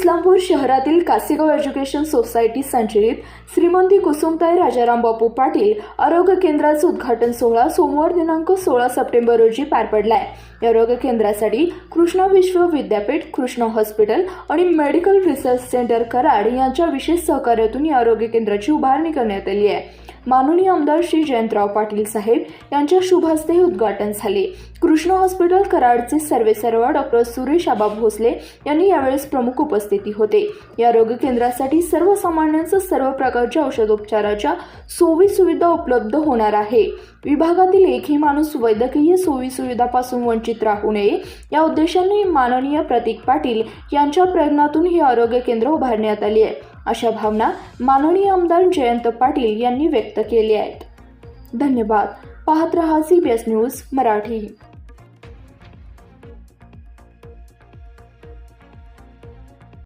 इस्लामपूर शहरातील Kasegaon education society संचलित श्रीमंती कुसुमताई राजाराम बापू पाटील आरोग्य केंद्राचं उद्घाटन सोहळा सोमवार दिनांक सोळा सप्टेंबर रोजी पार पडलाय. आरोग्य केंद्रासाठी कृष्णा विश्व विद्यापीठ कृष्णा हॉस्पिटल आणि मेडिकल रिसर्च सेंटर कराड यांच्या विशेष सहकार्यातून या आरोग्य केंद्राची उभारणी करण्यात आली आहे. माननीय आमदार श्री जयंतराव पाटील साहेब यांच्या शुभ हस्ते उद्घाटन झाले. कृष्ण हॉस्पिटल कराडचे सर्वेसर्वा डॉक्टर सुरेश आबा भोसले यांनी यावेळेस प्रमुख उपस्थित होते. या आरोग्य केंद्रासाठी सर्वसामान्यांचं सर्व प्रकारच्या औषधोपचाराच्या सोयी सुविधा उपलब्ध होणार आहे. विभागातील एकही माणूस वैद्यकीय सोयी सुविधापासून वंचित राहू नये या उद्देशाने माननीय प्रतीक पाटील यांच्या प्रयत्नातून हे आरोग्य केंद्र उभारण्यात आले आहे. अशा भावना माननीय आमदार जयंत पाटील यांनी व्यक्त केल्या आहेत. धन्यवाद. पाहत रहा C B S news Marathi.